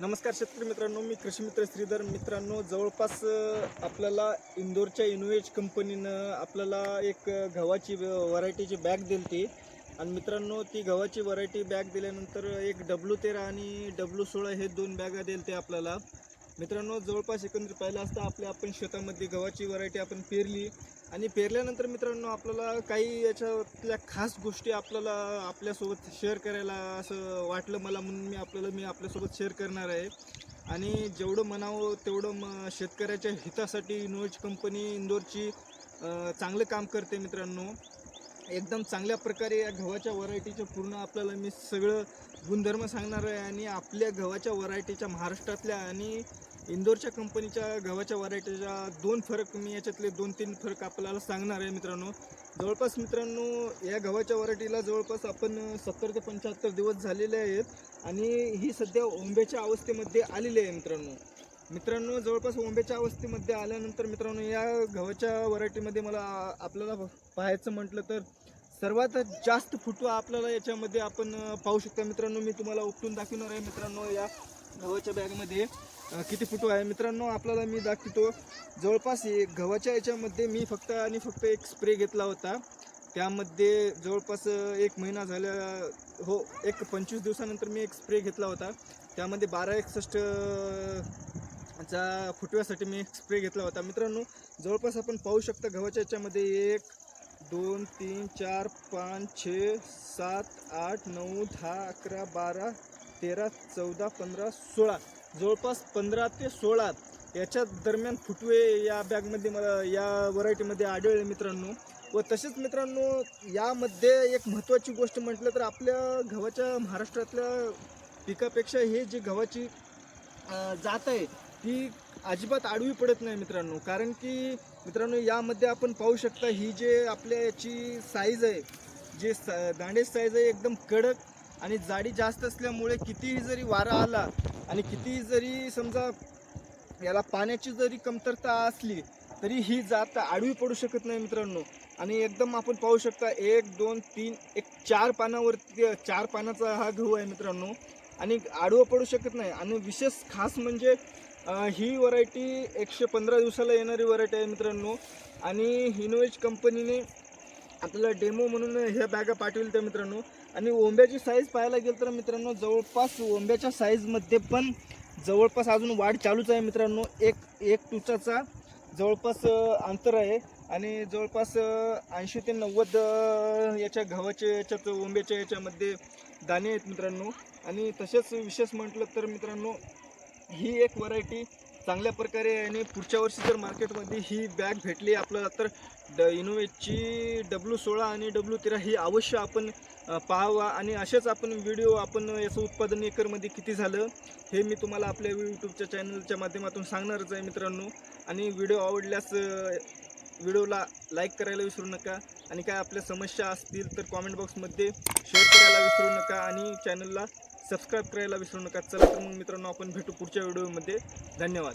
नमस्कार शेतकरी मित्रांनो मी कृषी मित्र श्रीधर. मित्रांनो जवळपास आपल्याला इंदोरच्या इनोवेज कंपनीनं आपल्याला एक गव्हाची व्हरायटीची बॅग दिली ती आणि मित्रांनो ती गव्हाची व्हरायटी बॅग दिल्यानंतर एक डब्ल्यू तेरा आणि डब्ल्यू सोळा हे दोन बॅगा दिल ते आपल्याला. मित्रांनो जवळपास एकंदरीत पाहिलं असता आपल्या आपण शेतामध्ये गव्हाची व्हरायटी आपण पेरली. आणि पेरल्यानंतर मित्रांनो आपल्याला काही याच्यातल्या खास गोष्टी आपल्याला आपल्यासोबत शेअर करायला असं वाटलं मला म्हणून मी आपल्याला मी आपल्यासोबत शेअर करणार आहे. आणि जेवढं म्हणावं तेवढं म शेतकऱ्याच्या हितासाठी इनोज कंपनी इंदोरची चांगलं काम करते मित्रांनो. एकदम चांगल्या प्रकारे या गव्हाच्या व्हरायटीचं पूर्ण आपल्याला मी सगळं गुणधर्म सांगणार आहे. आणि आपल्या गव्हाच्या व्हरायटीच्या महाराष्ट्रातल्या आणि इंदोरच्या कंपनीच्या गव्हाच्या व्हरायटीच्या दोन फरक मी याच्यातले दोन तीन फरक आपल्याला सांगणार आहे मित्रांनो. जवळपास मित्रांनो या गव्हाच्या व्हरायटीला जवळपास आपण सत्तर ते पंच्याहत्तर दिवस झालेले आहेत आणि ही सध्या ओंब्याच्या अवस्थेमध्ये आलेली आहे मित्रांनो. मित्रांनो जवळपास ओंब्याच्या अवस्थेमध्ये आल्यानंतर मित्रांनो या गव्हाच्या व्हरायटीमध्ये मला आपल्याला पाहायचं म्हटलं तर सर्वात जास्त फुटवा आपल्याला याच्यामध्ये आपण पाहू शकता मित्रांनो. मी तुम्हाला उपटून दाखवणार आहे मित्रांनो या गव्हाच्या बॅगमध्ये किती फुटवा आहे? मित्रांनो आपल्याला मी दाखवतो. जवळपास गव्हाच्या याच्यामध्ये मी फक्त आणि फक्त एक स्प्रे घेतला होता. त्यामध्ये जवळपास एक महिना झाल्या हो एक पंचवीस दिवसानंतर मी एक स्प्रे घेतला होता. त्यामध्ये बारा एकसष्ट चा फुटव्यासाठी मी एक स्प्रे घेतला होता. मित्रांनो जवळपास आपण पाहू शकता गव्हाच्या याच्यामध्ये एक दोन तीन चार पाच छे सात आठ नऊ दहा अकरा बारा तेरा चौदा पंधरा सोळा जवळपास पंधरा ते सोळा याच्या दरम्यान फुटवे या बॅगमध्ये मला या व्हरायटीमध्ये आढळले मित्रांनो. व तसेच मित्रांनो यामध्ये एक महत्त्वाची गोष्ट म्हटलं तर आपल्या गव्हाच्या महाराष्ट्रातल्या पिकापेक्षा हे जी गव्हाची जात आहे ती अजिबात आडवी पडत नाही मित्रांनो. कारण की मित्रांनो यामध्ये आपण पाहू शकता ही जे आपल्या याची साईज आहे जे सा दांडे साईज आहे एकदम कडक आणि जाडी जास्त असल्यामुळे कितीही जरी वारा आला आणि कितीही जरी समजा याला पाण्याची जरी कमतरता असली तरी ही जात आडवी पडू शकत नाही मित्रांनो. आणि एकदम आपण पाहू शकता एक दोन तीन एक चार पानावरती चार पानाचा हा गहू आहे मित्रांनो. आणि आडवं पडू शकत नाही. आणि विशेष खास म्हणजे ही व्हरायटी एकशे पंधरा दिवसाला येणारी व्हरायटी आहे मित्रांनो. आणि हिनोवेज कंपनीने आपल्याला डेमो म्हणून ह्या बॅगा पाठवल्या त्या मित्रांनो. आणि ओंब्याची साईज पाहायला गेलं तर मित्रांनो जवळपास ओंब्याच्या साईजमध्ये पण जवळपास अजून वाढ चालूच आहे मित्रांनो. एक एक टुचाचा जवळपास अंतर आहे. आणि जवळपास ऐंशी ते नव्वद याच्या गव्हाच्या याच्यात ओंब्याच्या याच्यामध्ये दाणे आहेत मित्रांनो. आणि तसेच विशेष म्हटलं तर मित्रांनो ही एक व्हरायटी चांगल्या प्रकारे आणि पुढच्या वर्षी जर मार्केटमध्ये ही बॅग भेटली आपल्याला. तर ड इनोवेटची डब्ल्यू सोळा आणि डब्ल्यू तेरा ही अवश्य आपण पाहावा आणि असेच आपण व्हिडिओ आपण याचं उत्पादन एकरमध्ये किती झालं हे मी तुम्हाला आपल्या यूट्यूबच्या चॅनलच्या माध्यमातून सांगणारच आहे मित्रांनो. आणि व्हिडिओ आवडल्यास व्हिडिओला लाईक करायला विसरू नका आणि काय आपल्या समस्या असतील तर कॉमेंट बॉक्समध्ये शेअर करायला विसरू नका आणि चॅनलला सबस्क्राईब करायला विसरू नका. चला तर मग मित्रांनो आपण भेटू पुढच्या व्हिडिओमध्ये. धन्यवाद.